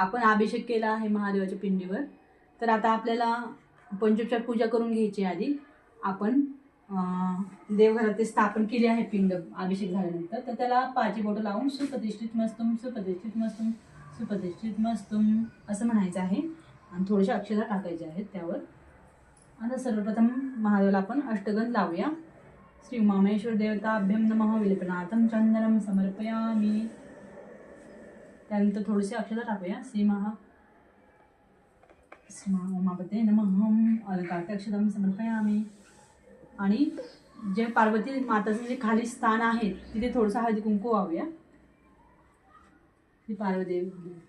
आपण अभिषेक केला आहे महादेवाच्या पिंडीवर. तर आता आपल्याला पंचोपचार पूजा करून घ्यायची आधी. आपण देवघरात ते स्थापन केले आहे पिंड अभिषेक झाल्यानंतर. तर त्याला पाची बोटं लावून सुप्रतिष्ठित मस्तुम सुप्रतिष्ठित मस्तुम सुप्रतिष्ठित मस्तुम असं म्हणायचं आहे. आणि थोडेसे अक्षरा टाकायचे आहेत त्यावर. आता सर्वप्रथम महादेवाला आपण अष्टगंध लावूया. श्री उमामेश्वर देवताभ्यम नमः विलपनार्थम चंदनम समर्पयामी. त्यानंतर थोडेसे अक्षता टाकूया. श्री महा श्री उमापते नमहम अलंकार अक्षतम समर्पयामी. आणि जे पार्वती माताचं जे खाली स्थान आहे तिथे थोडंसं हळदी कुंकू वाहूया. पार्वदेव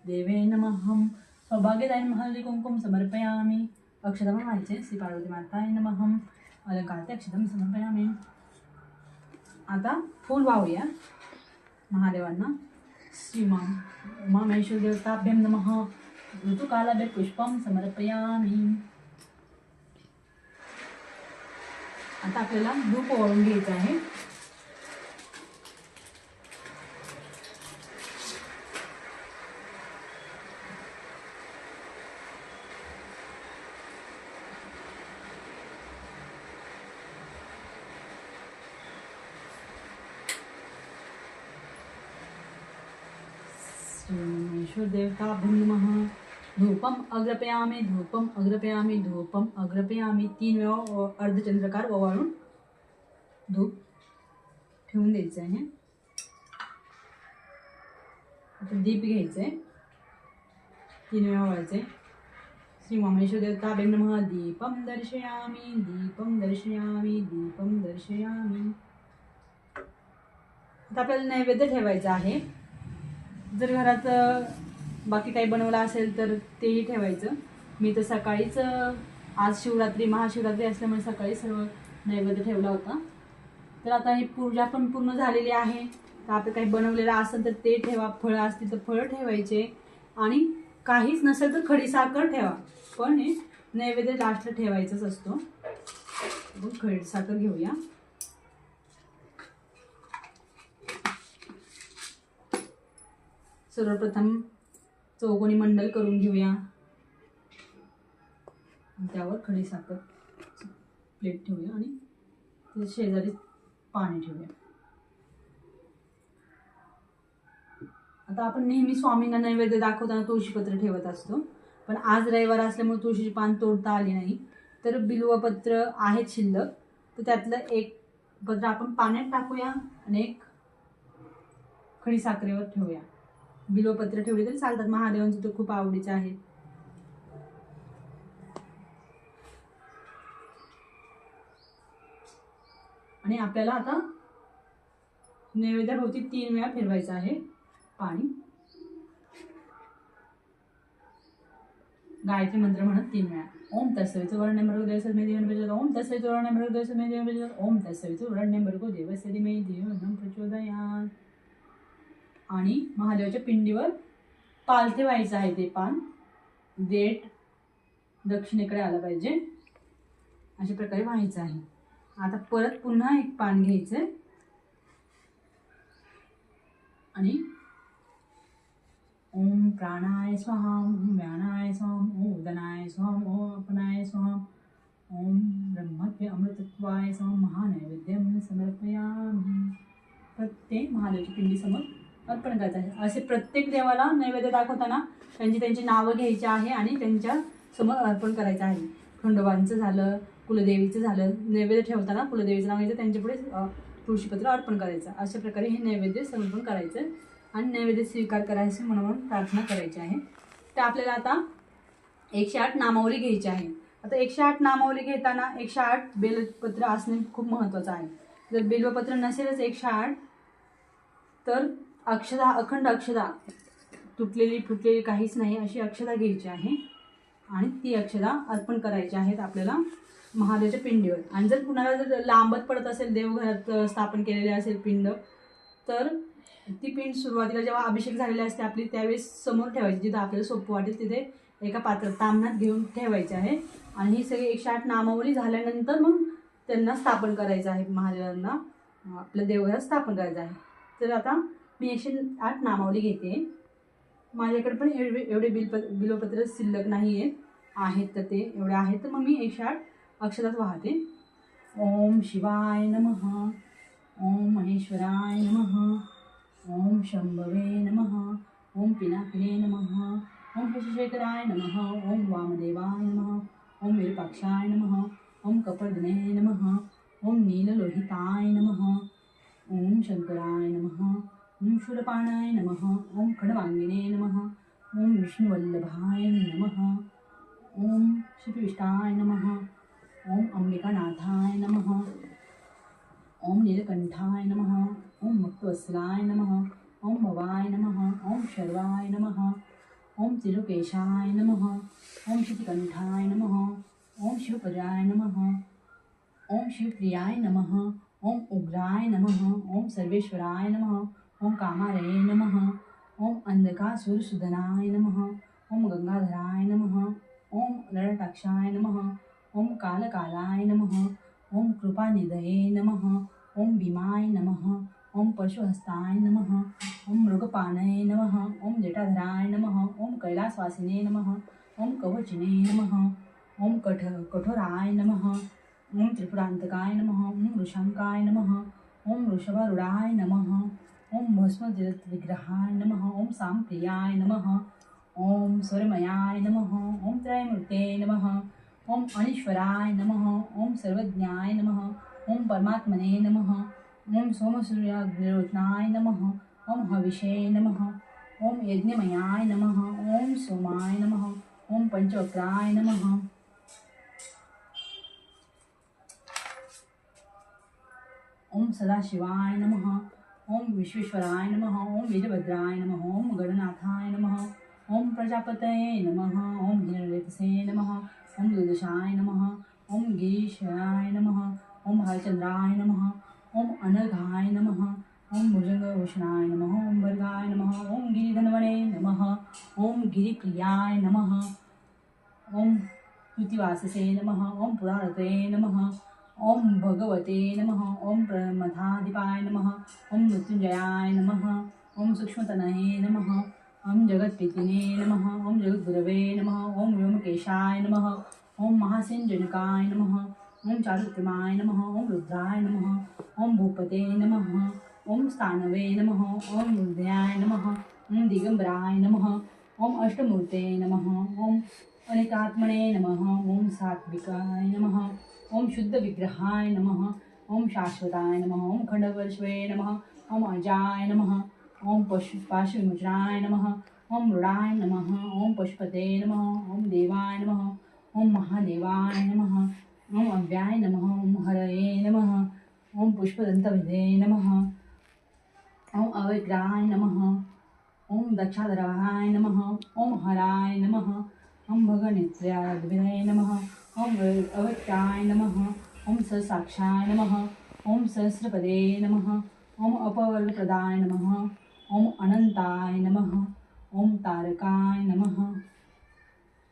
देवे नमहम सौभाग्यदायी हळदी कुंकुम समर्पयामी. अक्षता पण व्हायचे श्री पार्वती माताय नमहम अलंकार अक्षतम समर्पयामी. आता फूल वाहूया. महादेवांना. श्रीमा उमामेश्वरदेवताभ्यं नमः। ऋतुकालाभ्य पुष्पं समर्पयामी। आता आपल्याला धूप ओळून घ्यायचं आहे. देवताभ्यम नमः धूपम अग्रपयामी धूपम अग्रपयामी धूपम अग्रपयामी। तीन वेळा अर्धचंद्रकार ओवाळून धूप ठेवून द्यायचं आहे आता दीप घ्यायचं आहे तीन वेळा ओवाळायचे श्री उमामेश्वर देवताभ्यम नमः दीपम दर्शयामी दीपम दर्शयामी दीपम दर्शयामी। आता आपल्याला नैवेद्य ठेवायचा आहे. जर घरात बाकी काही बनवलं असेल तर तेही ठेवायचं. मी तर सकाळीच आज शिवरात्री महाशिवरात्री असल्यामुळे सकाळी सर्व नैवेद्य ठेवला होता. तर आता ही पूजा पण पूर्ण झालेली आहे. तर आपलं काही बनवलेलं असेल तर ते ठेवा. फळं असतील तर फळं ठेवायचे. आणि काहीच नसेल तर खडीसाखर ठेवा. पण हे नैवेद्य लास्टला ठेवायचंच असतो. खडीसाखर घेऊया. सर्वप्रथम चौकोनी मंडल करून घेऊया. त्यावर खडी साखर प्लेट ठेवूया आणि त्या शेजारी पाणी ठेवूया. आता आपण नेहमी स्वामींना नैवेद्य दाखवताना तुळशीपत्र ठेवत असतो. पण आज रविवार असल्यामुळे तुळशीची पान तोडता आली नाही. तर बिल्वपत्र आहेत शिल्लक. तर त्यातलं एक पत्र आपण पाण्यात टाकूया आणि एक खडी साखरेवर ठेवूया. बिलोपत्र ठेवले तरी चालतात. महादेवांचं तर खूप आवडीचं आहे. आणि आपल्याला आता नैवेद्याभोवती तीन वेळा फिरवायचं आहे. पाणी. गायत्री मंत्र म्हणत तीन वेळा. ओम तस्सवितु वर्ण मृग देवस्य मे देवन प्रचोदयात् ओम तस्सवितु वर्णे मृग देवस्य मे देवन प्रचोदयात् ओम तस्सवितु वर्णे मृग मे देवन प्रचोदयात्. आणि महादेवाच्या पिंडीवर पालथे व्हायचं आहे ते पान. देठ दक्षिणेकडे आलं पाहिजे. अशा प्रकारे व्हायचं आहे. आता परत पुन्हा एक पान घ्यायचं आहे आणि ओम प्राणाय स्वाहा ओम व्यानाय स्वाम ओम उदनाय स्वाम ओम अपनाय स्वाम ओम ब्रह्मत्व अमृतत्वाय स्वाम महानैवेद्यम समर्पयामि. प्रत्येक महादेवाच्या पिंडीसमोर अर्पण करायचं आहे असे प्रत्येक देवाला नैवेद्य दाखवताना त्यांची त्यांची नावं घ्यायची आहे आणि त्यांच्यासमोर अर्पण करायचं आहे. खंडोबांचं झालं कुलदेवीचं झालं नैवेद्य ठेवताना कुलदेवीचं नाव घ्यायचं त्यांच्यापुढे अ, तुळशीपत्र अर्पण करायचं. अशा प्रकारे हे नैवेद्य समर्पण करायचं आणि नैवेद्य स्वीकार करायचं म्हणून प्रार्थना करायची आहे. तर आपल्याला आता एकशे आठ नामावली घ्यायची आहे. आता एकशे आठ नामावली घेताना एकशे आठ बेलपत्र असणे खूप महत्त्वाचं आहे. जर बेलपत्र नसेलच एकशे आठ तर अक्षदा अखंड अक्षदा तुटलेली फुटलेली काहीच नाही अशी अक्षदा घ्यायची आहे. आणि ती अक्षदा अर्पण करायची आहेत आपल्याला महादेवाच्या पिंडीवर. आणि जर कुणाला जर लांबत पडत असेल देवघरात स्थापन केलेले असेल पिंड तर ती पिंड सुरुवातीला जेव्हा अभिषेक झालेली असते आपली त्यावेळेस समोर ठेवायची जिथं आपल्याला सोपं वाटेल तिथे एका पात्रात तामणात घेऊन ठेवायचे आहे. आणि ही सगळी एकशे आठ नामावली झाल्यानंतर मग त्यांना स्थापन करायचं आहे महादेवांना आपल्या देवघरात स्थापन करायचं आहे. तर आता मी एकशे आठ नामावली घेते. माझ्याकडे पण एवढे एवढे बिलप बिलोपत्र शिल्लक नाही आहेत आहेत तर ते एवढे आहेत तर मग मी एकशे आठ अक्षरात वाहते. ओम शिवाय नमः. ओम महेश्वराय नमः. ओम शंभवे नमः. ओम पिनाकिने नमः. ओम शशिशेखराय नमः. ओम वामदेवाय नमः. ओम विरूपाक्षाय नमः. ओम कपर्दने नमः. ओम नीललोहिताय नमः. ओम शंकराय नमः. ओम शूलपाणाय नमः ओम खडवांगिने नमः ओम विष्णुवल्लभाय नमः ओम श्रीविष्टाय नमः ओम अंबिकानाथाय नमः ओम नीलकंठाय नमः ओम मुक्तवत्सलाय नमः ओम भवाय नमः ओम शर्वाय नमः ओम त्रिलोकेशाय नमः ओम श्रुतिकंठाय नमः ओम शिवपदाय नमः ओम शिवप्रियाय नमः ओम उग्राय नमः ओम सर्वेश्वराय नमः ओम कामारे नमः ओम अंधकासुरसुदनाय नमः ओम गंगाधराय नमः ओम ललटाक्षाय नमः ओम कालकालाय नमः ओम कृपानिधये नमः ओम भीमाय नमः ओम परशुहस्ताय नमः ओम मृगपानय नमः ओम जटाधराय नमः ओम कैलासवासिने नमः ओम कवचिने नमः ओम कठ कठोराय नमः ओम त्रिपुरांतकाय नमः ओम वृषांकाय नमः ओम वृषभारूढाय नमः ओम भस्मजलविग्रहाय नमः ओम सामप्रियाय नमः ओम स्वरमयाय नमः ओम त्रयमूर्ते नमः ओम अनीश्वराय नमः ओम सर्वज्ञाय नमः ओम परमात्मने नमः ओम सोमसूर्याग्निरोचनाय नमः ओम हविषे नमः ओम यज्ञमयाय नमः ओम सोमाय नमः ओम पंचवक्राय नमः ओम सदाशिवाय नमः ओम विश्वेश्वराय नमः ओम वीरभद्राय नमः ओम गणनाथाय नमः ओम प्रजापतये नमः ओम हिरण्यसे नमः ओम दुदशाय नमः ओम गिरीशाय नमः ओम हरचंद्राय नमः ओम अनघाय नमः ओम भुजंगभूषणाय नमः ओम भर्गाय नमः ओम गिरिधन्वने नमः ओम गिरिप्रियाय नमः ओम कृतिवाससे नमः ओम पुरारते नमः ओम भगवते नमः ओम प्रमथाधिपाय नमः ओम मृत्युंजयाय नमः ओम सूक्ष्मतनये नमः ओम जगत्पितिने नमः ओम जगद्गुरवे नमः ओम व्योमकेशाय नमः ओम महासेनजनकाय नमः ओम चारुत्तमाय नमः ओम रुद्राय नमः ओम भूपते नमः ओम स्थानवे नमः ओम हृदयाय नमः ओम दिगंबराय नमः ओम अष्टमूर्ते नमः ओम अनेकात्मने नमः ओम सात्विकाय नमः ओम शुद्ध विग्रहाय नमः ओम शाश्वताय नमः ओम खंडवर्षवे नमः ओम अजाय नमः ओम पशु पाशुविमुचराय नमः ओम मृडाय नमः ओम पशुपते नमः ओम देवाय नमः ओम महादेवाय नमः ओम अव्याय नमः ओम हरये नमः ओम पुष्पदन्तविधे नमः ओम अविग्राय नमः ओम दक्षाधराय नमः ओम हराय नमः ओम भगनेत्र्याद्विदये नमः ओम अवताय नमः ओम साक्षाय नमः ओम सहस्रपदे नमः ओम अपवर्गप्रदाय नमः ओम अनंताय नमः ओम तारकाय नमः.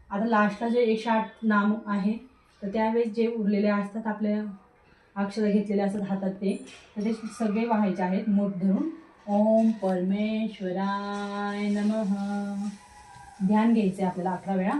आता लास्टला जे एकशे आठ नाम आहे तर त्यावेळेस जे उरलेले असतात आपल्या अक्षर घेतलेले असतात हातात ते तर ते सगळे व्हायचे आहेत. मोठ धरून ओम परमेश्वराय नमः. ध्यान घ्यायचे आपल्याला अकरा वेळा.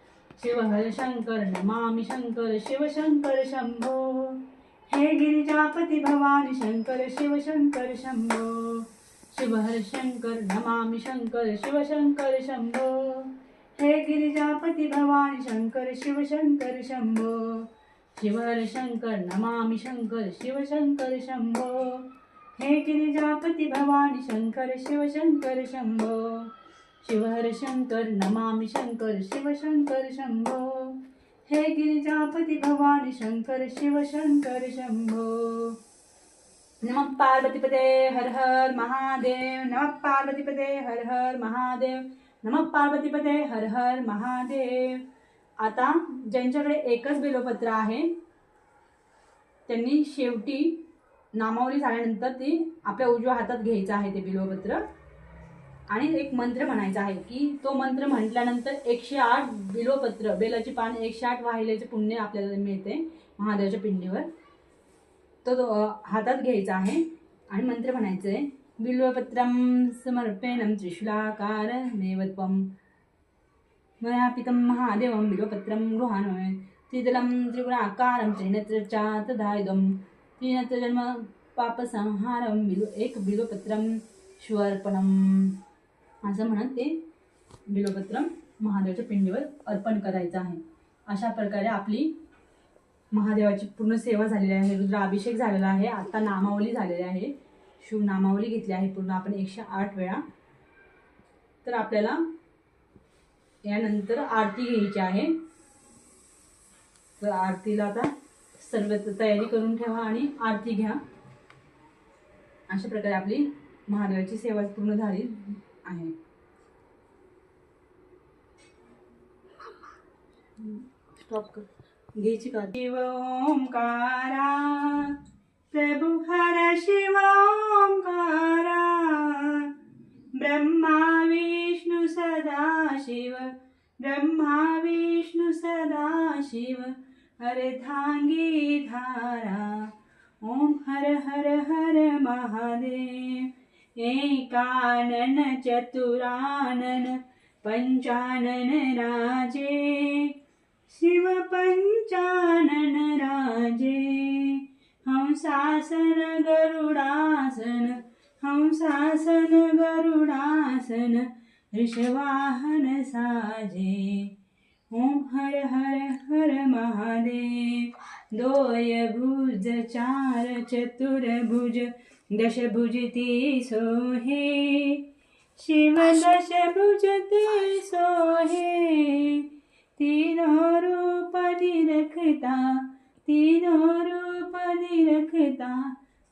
शिवहर शंकर नमामि शंकर शिवशंकर शंभो। हे गिरिजापति भवानी शंकर शिवशंकर शंभो। शिवहर शंकर नमामि शंकर शिवशंकर शंभो। हे गिरिजापति भवानी शंकर शिव शंकर शंभो। शिवहर शंकर नमामि शंकर शिव शंकर शंभो। हे गिरिजापति भवानी शंकर शिव शंकर शंभो। शिवहर शंकर नमामि शंकर शिव शंकर शंभो। हे गिरिजापती भवानी शंकर शिव शंकर शंभो। नम पार्वतीपदे हर हर महादेव नम पार्वतीपदे हर हर महादेव नम पार्वतीपदे हर हर महादेव। आता ज्यांच्याकडे एकच बिलोपत्र आहे त्यांनी शेवटी नामावली झाल्यानंतर ती आपल्या उजव्या हातात घ्यायचं आहे ते बिलोपत्र. आणि एक मंत्र म्हणायचा आहे की तो मंत्र म्हटल्यानंतर एकशे आठ बिलोपत्र बेलाची पान एकशे आठ वाहिल्याचे पुण्य आपल्याला मिळते महादेवाच्या पिंडीवर. तो तो, हातात घ्यायचा आहे आणि मंत्र म्हणायचं आहे बिल्वपत्रं समर्पेणं त्रिशूलाकार मेवत्वं मया पितं महादेवं बिल्वपत्रं गृहाण त्रिदलं त्रिगुणाकारं त्रिनेत्रचातदायुधं त्रिनेत्रजन्म पापसंहारं बिलु एक बिल्वपत्रं शिवार्पणम्. असं म्हणत ते बिल्वपत्रं महादेवाच्या पिंडीवर अर्पण करायचं आहे. अशा प्रकारे आपली महादेवाची पूर्ण सेवा झालेली आहे. रुद्राभिषेक झालेला आहे. आता नामावली झालेली आहे. शिव नामावली घेतली आहे. पूर्ण आपण एकशे आठ वेळा. तर आपल्याला यानंतर आरती घ्यायची आहे. तर आरतीला आता सर्व तयारी करून ठेवा आणि आरती घ्या. अशा प्रकारे आपली महादेवाची सेवा पूर्ण झाली. आहे. स्टॉप कर. घ्यायची का? शिव ओंकारा प्रभु हर शिव ओंकारा ब्रह्मा विष्णु सदा शिव ब्रह्मा विष्णु सदा शिव हर धांगी धारा ओम हर हर हर महादेव। एकानन चतुरानन पंचानन राजे। शिव पंचानन राजे। हंसासन गरुडासन हंसासन गरुडासन ऋषवाहन साजे। ओम हर हर हर महादेव। दोय भुज चार चतुर्भुज दशभुजती सोहे शिव दशभुजते सोहे। तीनों रूप निरखता तीनों रूप निरखता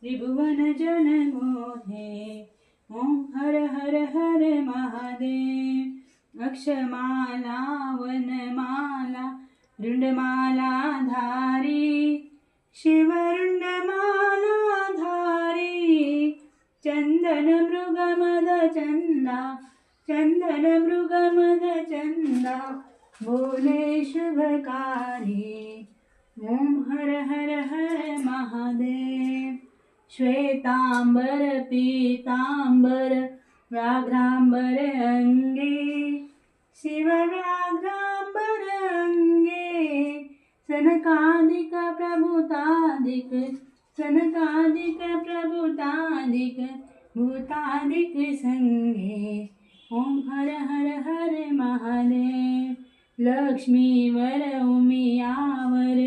त्रिभुवन जन मोहे ओम हर हर हर महादेव अक्षमाला वनमाला रुंडमाला धारी शिवरुंडमाला चंदन मृगमद चंदा चंदन मृगमद चंदा बोले शुभकारी। ओम हर हर हर महादेव। श्वेतांबर पीतांबर व्याघ्राम्बर अंगे। शिव व्याघ्रांबर सनकादिक प्रभुतादिक सनकादिक प्रभुतादिक। भूतादिक संगे ओम हर हर हर महादेव लक्ष्मीवर उमियावर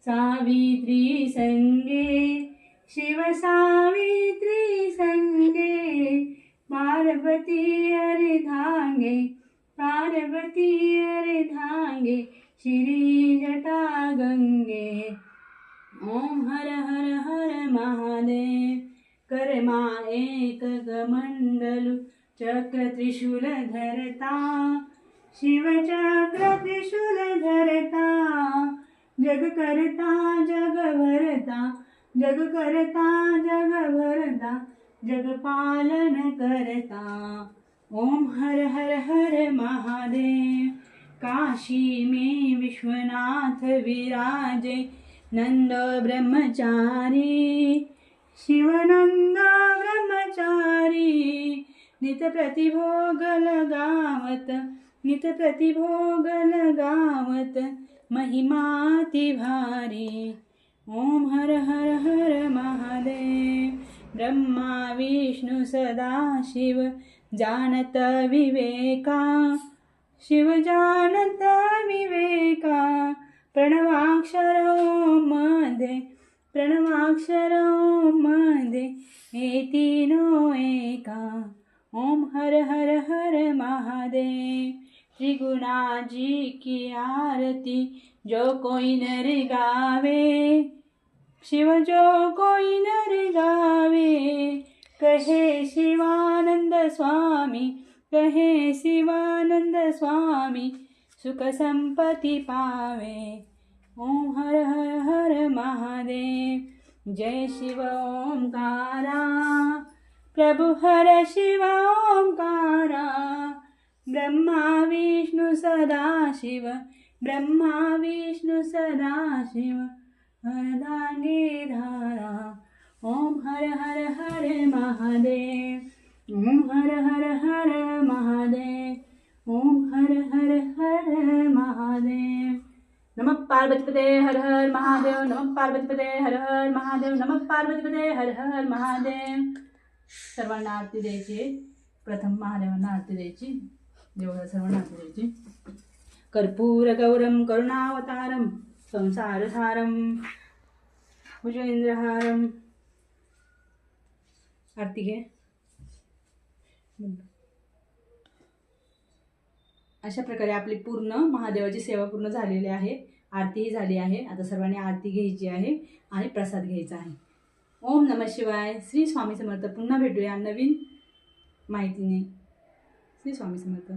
सावित्री संगे शिव सावित्री संगे. पार्वती अर्धांगे पार्वती अर्धांगे श्री जटा गंगे ओम हर हर हर महादेव कर्मा एक मंडलु चक्र त्रिशूल धरता। शिवचक्र त्रिशूल धरता जग करता जग भरता जग करता जग भरता जग पालन करता। ओम हर हर हर महादेव काशी में विश्वनाथ विराजे नंद ब्रह्मचारी। शिवनंद ब्रह्मचारी नित प्रतिभोगल गावत नित प्रतिभोगल गावत महिमाति भारी। ओम हर हर हर महादेव ब्रह्मा विष्णु सदा शिव जानत विवेका। शिव जानत विवेका प्रणवाक्षरमध्ये प्रणवाक्षरमध्ये हे तीनो एका. ओम हर हर हर महादेव. त्रिगुणाजी की आरती जो कोई नर गावे. शिव जो कोई नर गावे. कहे शिवानंद स्वामी कहे शिवानंद स्वामी सुख संपत्ति पावे. ओम हर हर हर महादेव। जय शिव ओंकारा। प्रभु हर शिव ओंकारा। ब्रह्मा विष्णु सदा शिव। ब्रह्मा विष्णु सदा शिव। हरदांगे धारा। ओम हर हर हर महादेव। ओम हर हर हर महादेव। ओम हर हर हर महादेव। नम पार्वतीपते हर हर महादेव नमः पार्वतीपते हर हर महादेव नमः पार्वतीपते हर हर महादेव। सर्वांना आरती द्यायची प्रथम महादेवांना आरती द्यायची. देवळा सर्वांना आरती द्यायची. कर्पूरगौरं करुणावतारं संसारधारम भुजेंद्रहारम. आरती घे. अशा प्रकारे आपली पूर्ण महादेवाची सेवा पूर्ण झालेली आहे. आरतीही झाली आहे. आता सर्वांनी आरती घ्यायची आहे आणि प्रसाद घ्यायचा आहे. ओम नम शिवाय. श्री स्वामी समर्थ. पुन्हा भेटूया नवीन माहितीने. श्री स्वामी समर्थ.